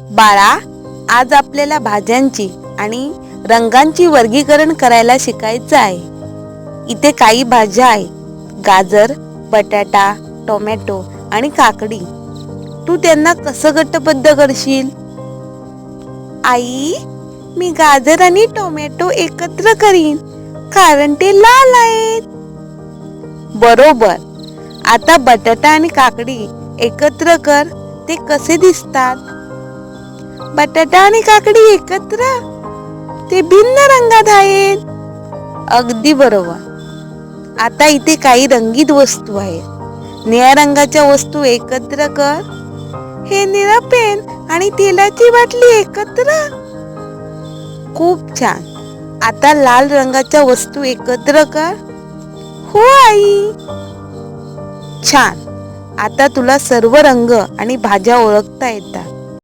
बाळा आज आपल्याला भाज्यांची आणि रंगांची वर्गीकरण करायला शिकायचं आहे. इथे काही भाज्या आहेत. गाजर बटाटा टोमॅटो आणि काकडी. तू त्यांना कसं गटबद्ध करशील? आई मी गाजर आणि टोमॅटो एकत्र करीन कारण ते लाल आहेत. बरोबर. आता बटाटा आणि काकडी एकत्र कर ते कसे दिसतात? बटाटा आणि काकडी एकत्र? ते भिन्न रंगात आहेत. अगदी बरोबर. आता इथे काही रंगीत वस्तू आहेत. निळ्या रंगाच्या वस्तू एकत्र कर. हे निळा पेन आणि तेलाची बाटली एकत्र. खूप छान. आता लाल रंगाच्या वस्तू एकत्र कर. हो आई. छान. आता तुला सर्व रंग आणि भाज्या ओळखता येतात.